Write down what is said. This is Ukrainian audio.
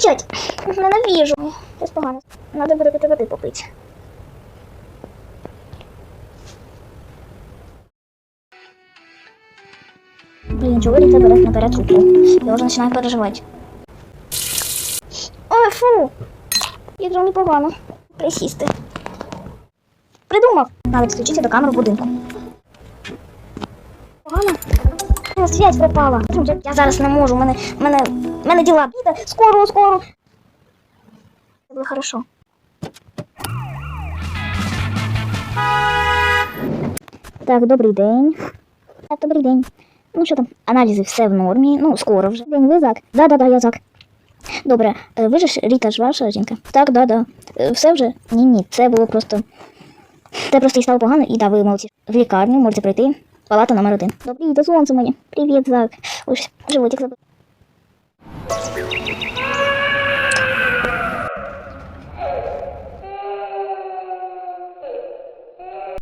П'ять. Ненавижу. Щось погано. Надо буде піти води попити. Блін, чого Ріта бере наперед руку? Я вже починаю переживати. Ой, фу! Як же погано. Присісти. Придумав. Треба підключитися до камери в будинку. Погано? О, связь пропала. Я зараз не можу. Мене, мене, мене діла. Піде. Скоро, скоро. Це було хорошо. Так, добрий день. Так, добрий день. Ну що там, аналізи все в нормі. Ну, скоро вже. День, ви Зак? Да-да-да, я Зак. Добре, е, ви ж Ріта ж ваша жінка? Так, да-да. Е, Все вже? Ні, ні, це було просто. Це просто і стало погано, і да, ви молодці. В лікарню можете прийти. Палата номер один. Добрий, до солнце мені. Привіт, Зак. Ось животик забив.